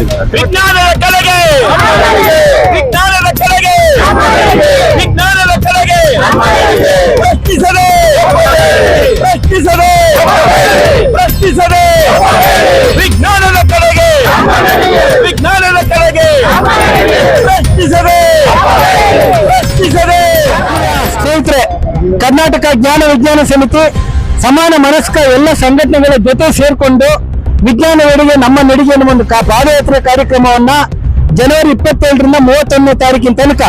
ವಿಜ್ಞಾನದ ಕಡೆಗೆ ವಿಜ್ಞಾನದ ಕಡೆಗೆ ವಿಜ್ಞಾನದ ಕಡೆಗೆ ಪ್ರಶ್ನಿಸದೆ! ಪ್ರಶ್ನಿಸದೆ! ಪ್ರಶ್ನಿಸದೆ! ವಿಜ್ಞಾನದ ಕಡೆಗೆ ವಿಜ್ಞಾನದ ಕಡೆಗೆ ಪ್ರಶ್ನಿಸದೆ! ಪ್ರಶ್ನಿಸದೆ! ಸ್ನೇಹಿತರೆ, ಕರ್ನಾಟಕ ಜ್ಞಾನ ವಿಜ್ಞಾನ ಸಮಿತಿ ಸಮಾನ ಮನಸ್ಕ ಎಲ್ಲ ಸಂಘಟನೆಗಳ ಜೊತೆ ಸೇರ್ಕೊಂಡು ವಿಜ್ಞಾನವೆಡೆಗೆ ನಮ್ಮ ನಡಿಗೆ ಅನ್ನೋ ಒಂದು ಪಾದಯಾತ್ರೆ ಕಾರ್ಯಕ್ರಮವನ್ನ ಜನವರಿ ಇಪ್ಪತ್ತೇಳರಿಂದ ಮೂವತ್ತೊಂದನೇ ತಾರೀಕಿನ ತನಕ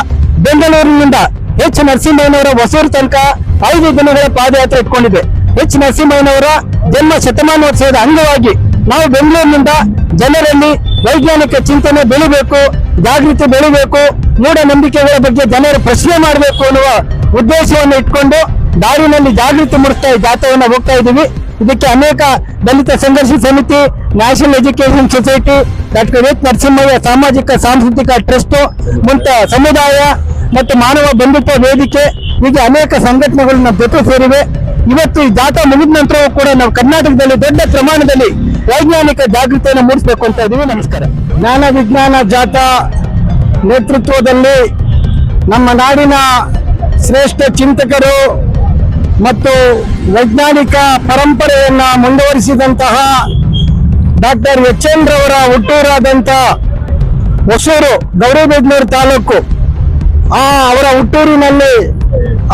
ಬೆಂಗಳೂರಿನಿಂದ ಎಚ್. ನರಸಿಂಹಯ್ಯನವರ ಹೊಸೂರು ತನಕ ಐದು ದಿನಗಳ ಪಾದಯಾತ್ರೆ ಇಟ್ಕೊಂಡಿದೆ. ಎಚ್. ನರಸಿಂಹಯ್ಯನವರ ಜನ್ಮ ಶತಮಾನೋತ್ಸವದ ಅಂಗವಾಗಿ ನಾವು ಬೆಂಗಳೂರಿನಿಂದ ಜನರಲ್ಲಿ ವೈಜ್ಞಾನಿಕ ಚಿಂತನೆ ಬೆಳಿಬೇಕು, ಜಾಗೃತಿ ಬೆಳಿಬೇಕು, ಮೂಢನಂಬಿಕೆಗಳ ಬಗ್ಗೆ ಜನರು ಪ್ರಶ್ನೆ ಮಾಡಬೇಕು ಅನ್ನುವ ಉದ್ದೇಶವನ್ನು ಇಟ್ಕೊಂಡು ದಾರಿನಲ್ಲಿ ಜಾಗೃತಿ ಮೂಡಿಸ್ತಾ ಈ ಜಾಥಾವನ್ನ ಹೋಗ್ತಾ ಇದ್ದೀವಿ. ಇದಕ್ಕೆ ಅನೇಕ Dalita Sangharsha Samiti national education society doctor H Narasimhaiah ಸಾಮಾಜಿಕ, ಸಾಂಸ್ಕೃತಿಕ ಟ್ರಸ್ಟ್ ಮುಂತ ಸಮುದಾಯ ಮತ್ತು ಮಾನವ ಬಂಧುತ್ವ ವೇದಿಕೆ, ಹೀಗೆ ಅನೇಕ ಸಂಘಟನೆಗಳು ನಮ್ಮ ಜೊತೆ ಸೇರಿವೆ. ಇವತ್ತು ಈ ಜಾಥಾ ಮುಗಿದ ನಂತರವೂ ಕೂಡ ನಾವು ಕರ್ನಾಟಕದಲ್ಲಿ ದೊಡ್ಡ ಪ್ರಮಾಣದಲ್ಲಿ ವೈಜ್ಞಾನಿಕ ಜಾಗೃತಿಯನ್ನು ಮೂಡಿಸಬೇಕು ಅಂತ ಇದ್ದೀವಿ. ನಮಸ್ಕಾರ. ಜ್ಞಾನ ವಿಜ್ಞಾನ ಜಾಥಾ ನೇತೃತ್ವದಲ್ಲಿ ನಮ್ಮ ನಾಡಿನ ಶ್ರೇಷ್ಠ ಚಿಂತಕರು ಮತ್ತು ವೈಜ್ಞಾನಿಕ ಪರಂಪರೆಯನ್ನ ಮುಂದುವರಿಸಿದಂತಹ ಡಾಕ್ಟರ್ ಎಚ್ ಎನ್ ರವರ ಹುಟ್ಟೂರಾದಂಥ ಹೊಸೂರು ಗೌರಿಬಿದನೂರು ತಾಲೂಕು. ಆ ಅವರ ಹುಟ್ಟೂರಿನಲ್ಲಿ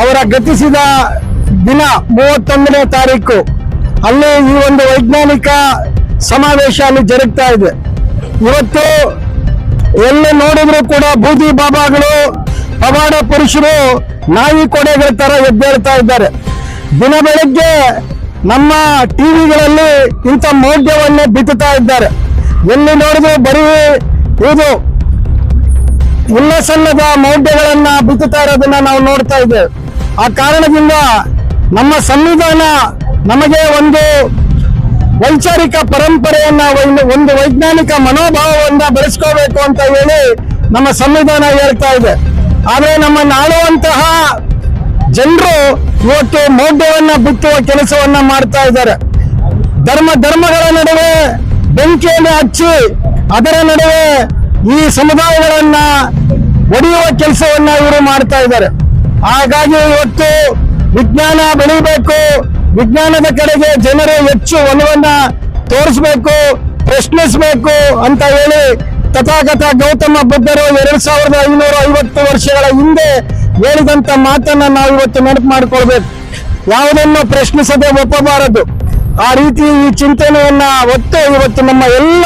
ಅವರ ಗತಿಸಿದ ದಿನ ಮೂವತ್ತೊಂದನೇ ತಾರೀಕು. ಅಲ್ಲಿ ಈ ಒಂದು ವೈಜ್ಞಾನಿಕ ಸಮಾವೇಶ ಅಲ್ಲಿ ಜರುಗ್ತಾ ಇದೆ. ಇವತ್ತು ಎಲ್ಲಿ ನೋಡಿದ್ರು ಕೂಡ ಬೂದಿ ಬಾಬಾಗಳು, ಪವಾಡ ಪುರುಷರು ನಾಯಿ ಕೊಡೆಗಳ ತರ ಎದ್ದೇಳ್ತಾ ಇದ್ದಾರೆ. ದಿನ ಬೆಳಗ್ಗೆ ನಮ್ಮ ಟಿವಿಗಳಲ್ಲಿ ಇಂಥ ಮೌಢ್ಯವನ್ನು ಬಿತ್ತುತ್ತಾ ಇದ್ದಾರೆ. ಎಲ್ಲಿ ನೋಡಿದ್ರು ಬರೀ ಇದು ಉಲ್ಲಸಲ್ಲದ ಮೌಢ್ಯಗಳನ್ನ ಬಿತ್ತುತ್ತಾ ಇರೋದನ್ನ ನಾವು ನೋಡ್ತಾ ಇದ್ದೇವೆ. ಆ ಕಾರಣದಿಂದ ನಮ್ಮ ಸಂವಿಧಾನ ನಮಗೆ ಒಂದು ವೈಚಾರಿಕ ಪರಂಪರೆಯನ್ನ, ಒಂದು ವೈಜ್ಞಾನಿಕ ಮನೋಭಾವವನ್ನ ಬೆಳೆಸ್ಕೋಬೇಕು ಅಂತ ಹೇಳಿ ನಮ್ಮ ಸಂವಿಧಾನ ಹೇಳ್ತಾ ಇದೆ. ಆದ್ರೆ ನಮ್ಮ ಆಳುವಂತಹ ಜನರು ಇವತ್ತು ಮೌಢ್ಯವನ್ನ ಬಿತ್ತುವ ಕೆಲಸವನ್ನ ಮಾಡ್ತಾ ಇದ್ದಾರೆ. ಧರ್ಮ, ಧರ್ಮಗಳ ನಡುವೆ ಬೆಂಕಿಯನ್ನು ಹಚ್ಚಿ ಅದರ ನಡುವೆ ಈ ಸಮುದಾಯಗಳನ್ನ ಒಡೆಯುವ ಕೆಲಸವನ್ನ ಇವರು ಮಾಡ್ತಾ ಇದ್ದಾರೆ. ಹಾಗಾಗಿ ಇವತ್ತು ವಿಜ್ಞಾನ ಬೆಳಿಬೇಕು. ವಿಜ್ಞಾನದ ಕಡೆಗೆ ಜನರು ಹೆಚ್ಚು ಒಲವನ್ನ ತೋರಿಸ್ಬೇಕು, ಪ್ರಶ್ನಿಸಬೇಕು ಅಂತ ಹೇಳಿ ತಥಾಗತ ಗೌತಮ ಬುದ್ಧರು ಎರಡ್ ಸಾವಿರದ ಐನೂರ ಐವತ್ತು ವರ್ಷಗಳ ಹಿಂದೆ ಹೇಳಿದಂತ ಮಾತನ್ನ ನಾವು ಇವತ್ತು ನೆನಪು ಮಾಡ್ಕೊಳ್ಬೇಕು. ಯಾವುದನ್ನು ಪ್ರಶ್ನಿಸದೆ ಒಪ್ಪಬಾರದು. ಆ ರೀತಿ ಈ ಚಿಂತನೆಯನ್ನ ಒತ್ತು ಇವತ್ತು ನಮ್ಮ ಎಲ್ಲ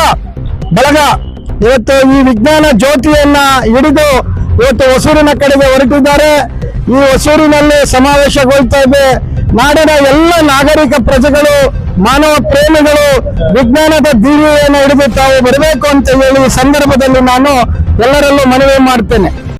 ಬಳಗ ಇವತ್ತು ಈ ವಿಜ್ಞಾನ ಜ್ಯೋತಿಯನ್ನ ಹಿಡಿದು ಇವತ್ತು ಹೊಸೂರಿನ ಕಡೆಗೆ ಹೊರಟಿದ್ದಾರೆ. ಈ ಹೊಸೂರಿನಲ್ಲಿ ಸಮಾವೇಶಗೊಳ್ತಾ ಇದೆ. ನಾಡಿನ ಎಲ್ಲ ನಾಗರಿಕ ಪ್ರಜೆಗಳು, ಮಾನವ ಪ್ರೇಮಿಗಳು, ವಿಜ್ಞಾನದ ದೀವಿಯನ್ನು ಹಿಡಿದು ತಾವು ಬರಬೇಕು ಅಂತ ಹೇಳಿ ಸಂದರ್ಭದಲ್ಲಿ ನಾನು ಎಲ್ಲರಲ್ಲೂ ಮನವಿ ಮಾಡ್ತೇನೆ.